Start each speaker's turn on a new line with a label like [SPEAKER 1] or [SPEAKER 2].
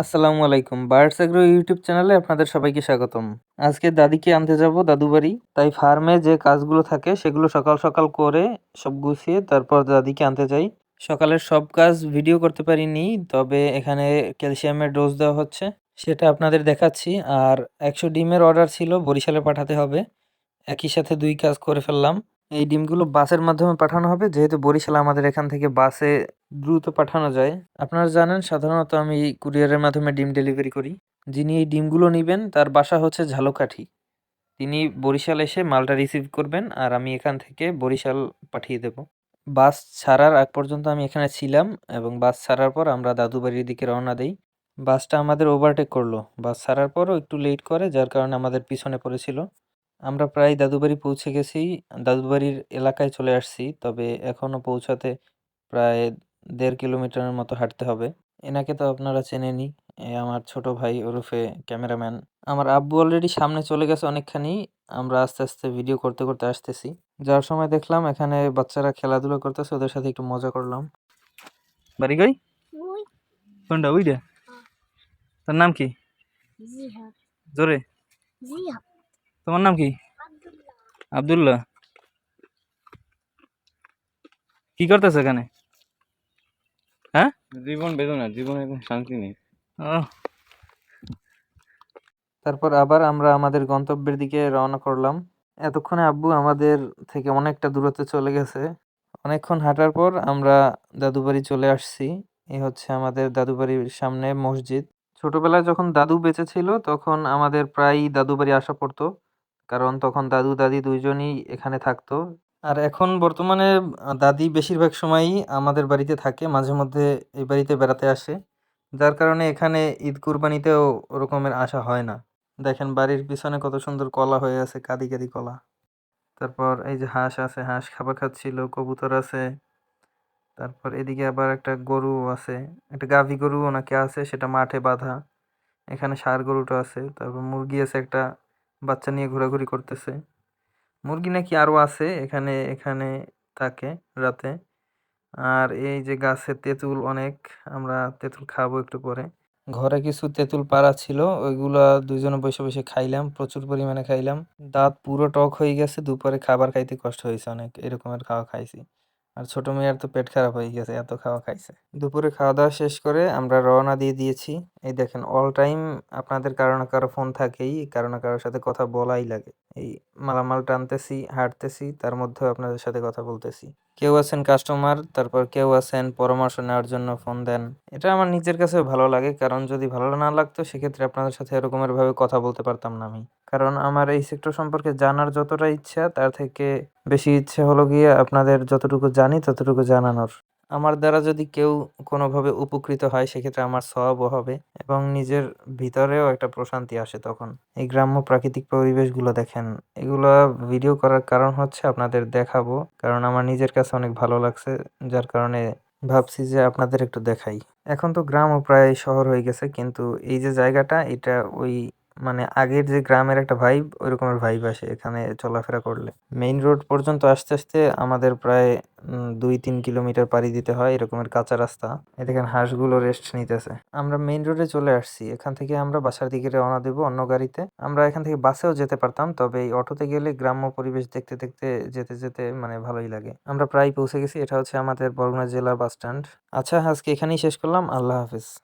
[SPEAKER 1] আসসালামু আলাইকুম। Birds agro YouTube চ্যানেলে আপনাদের সবাইকে স্বাগতম। আজকে দাদিকে আনতে যাব দাদু বাড়ি তাই ফার্মে যে কাজগুলো থাকে সেগুলো সকাল সকাল করে সব গুছিয়ে তারপর দাদিকে আনতে যাই। সকালের সব কাজ ভিডিও করতে পারিনি, তবে এখানে ক্যালসিয়ামের ডোজ দেওয়া হচ্ছে। সেটা আপনাদের দেখাচ্ছি। আর একশো ডিমের অর্ডার ছিল, বরিশালে পাঠাতে হবে। একই সাথে দুই কাজ করে ফেললাম। এই ডিমগুলো বাসের মাধ্যমে পাঠানো হবে। যেহেতু বরিশাল আমাদের এখান থেকে বাসে দ্রুত পাঠানো যায়। আপনারা জানেন, সাধারণত আমি কুরিয়ারের মাধ্যমে ডিম ডেলিভারি করি। যিনি এই ডিমগুলো নেবেন, তার বাসা হচ্ছে ঝালকাঠি। তিনি বরিশাল এসে মালটা রিসিভ করবেন আর আমি এখান থেকে বরিশাল পাঠিয়ে দেব। বাস ছাড়ার আগ পর্যন্ত আমি এখানে ছিলাম এবং বাস ছাড়ার পর আমরা দাদুবাড়ির দিকে রওনা দেই। বাসটা আমাদের ওভারটেক করল। বাস ছাড়ার পরও একটু লেট করে, যার কারণে আমাদের পিছনে পড়েছিল। আমরা প্রায় দাদুবাড়ি পৌঁছে গেছি। দাদুবাড়ির এলাকায় চলে আসছি তবে এখনও পৌঁছাতে প্রায় দেড় কিলোমিটারের মতো হাঁটতে হবে। এনাকে তো আপনারা চেনেনই এ আমার ছোট ভাই ওরফে ক্যামেরাম্যান। আমার আব্বু অলরেডি সামনে চলে গেছে অনেকখানি আমরা আস্তে আস্তে ভিডিও করতে করতে আসতেছি। যার সময় দেখলাম এখানে বাচ্চারা খেলাধুলা করতেছে ওদের সাথে একটু মজা করলাম। বাড়ি
[SPEAKER 2] ওই।
[SPEAKER 1] কোনটা ওইটা? তোর নাম কি? জোরে। তোমার নাম কি?
[SPEAKER 2] আব্দুল্লাহ।
[SPEAKER 1] আব্দুল্লাহ কি করতেছে এখানে? হ্যাঁ?
[SPEAKER 3] জীবন বেদনা জীবনে কোনো শান্তি নেই।
[SPEAKER 1] তারপর আবার আমরা আমাদের গন্তব্যের দিকে রওনা করলাম। এতক্ষণে আব্বু আমাদের থেকে অনেকটা দূরত্বে চলে গেছে। অনেকক্ষণ হাঁটার পর আমরা দাদু বাড়ি চলে আসছি। এ হচ্ছে আমাদের দাদু বাড়ির সামনে মসজিদ। ছোটবেলায় যখন দাদু বেঁচে ছিল তখন আমাদের প্রায়ই দাদু বাড়ি আসা পড়তো। কারণ তখন দাদু, দাদি দুইজনই এখানে থাকতো। আর এখন বর্তমানে দাদি বেশিরভাগ সময়ই আমাদের বাড়িতে থাকে, মাঝে মধ্যে এই বাড়িতে বেড়াতে আসে। যার কারণে এখানে ঈদ কুরবানিতেও ওরকমের আসা হয় না। দেখেন বাড়ির পিছনে কত সুন্দর কলা হয়ে আছে, কাদি কাদি কলা। তারপর এই যে হাঁস আছে, হাঁস খাবার খাচ্ছিল, কবুতর আছে। তারপর এদিকে আবার একটা গরু আছে, একটা গাভী গরু ওনাকে আছে, সেটা মাঠে বাঁধা। এখানে ষাঁড় গরুটা আছে, তারপর মুরগি আছে একটা। বাচ্চা নিয়ে ঘোরাঘুরি করতেছে। মুরগি নাকি আরও আছে এখানে এখানে থাকে রাতে। আর এই যে গাছে তেঁতুল অনেক, আমরা তেঁতুল খাব একটু পরে। ঘরে কিছু তেঁতুল পাড়া ছিল, ওইগুলা দুইজনে বসে বসে খাইলাম, প্রচুর পরিমাণে খাইলাম। দাঁত পুরো টক হয়ে গেছে, দুপুরে খাবার খাইতে কষ্ট হয়েছে অনেক এরকমের খাওয়া খাইছি। আর ছোট মেয়ের তো পেট খারাপ হয়ে গেছে, এত খাওয়া খাইছে। দুপুরে খাওয়া দাওয়া শেষ করে আমরা রওনা দিয়ে দিয়েছি এই দেখেন অল টাইম আপনাদের কারও না কারও ফোন থাকেই, কারও না কারোর সাথে কথা বলাই লাগে। এই মালামাল টানতেছি, হাঁটতেছি, তার মধ্যেও আপনাদের সাথে কথা বলতেছি। কেউ আছেন কাস্টমার তারপর কেউ আছেন পরামর্শ নেওয়ার জন্য ফোন দেন। এটা আমার নিজের কাছে ভালো লাগে, কারণ যদি ভালো না লাগতো, সেক্ষেত্রে আপনাদের সাথে এরকমের ভাবে কথা বলতে পারতাম না আমি। কারণ আমার এই সেক্টর সম্পর্কে জানার যতটা ইচ্ছা, তার থেকে বেশি ইচ্ছে হলো গিয়ে আপনাদের যতটুকু জানি, ততটুকু জানানোর। আমার দ্বারা যদি কেউ কোনোভাবে উপকৃত হয়, সেক্ষেত্রে আমার সওয়াবও হবে। এবং নিজের ভিতরেও একটা প্রশান্তি আসে তখন। এই গ্রাম্য প্রাকৃতিক পরিবেশগুলো দেখেন, এগুলো ভিডিও করার কারণ হচ্ছে আপনাদের দেখাবো, কারণ আমার নিজের কাছে অনেক ভালো লাগছে, যার কারণে ভাবছি যে আপনাদের একটু দেখাই। এখন তো গ্রামও প্রায় শহর হয়ে গেছে, কিন্তু এই যে জায়গাটা, এটা ওই মানে আগের যে গ্রামের একটা ভাইব ওই রকমের ভাইব আসে এখানে চলাফেরা করলে। মেইন রোড পর্যন্ত আসতে আসতে আমাদের প্রায় দুই তিন কিলোমিটার পাড়ি দিতে হয় এরকমের কাঁচা রাস্তা। এই দেখেন হাঁসগুলো রেস্ট নিতেছে। আমরা মেইন রোডে চলে আসছি। এখান থেকে আমরা বাসার দিকে রওনা দেবো অন্য গাড়িতে। আমরা এখান থেকে বাসেও যেতে পারতাম, তবে এই অটোতে গেলে গ্রাম্য পরিবেশ দেখতে দেখতে, যেতে যেতে মানে ভালোই লাগে। আমরা প্রায় পৌঁছে গেছি। এটা হচ্ছে আমাদের বরগুনা জেলার বাস স্ট্যান্ড আচ্ছা আজকে এখানেই শেষ করলাম। আল্লাহ হাফিজ।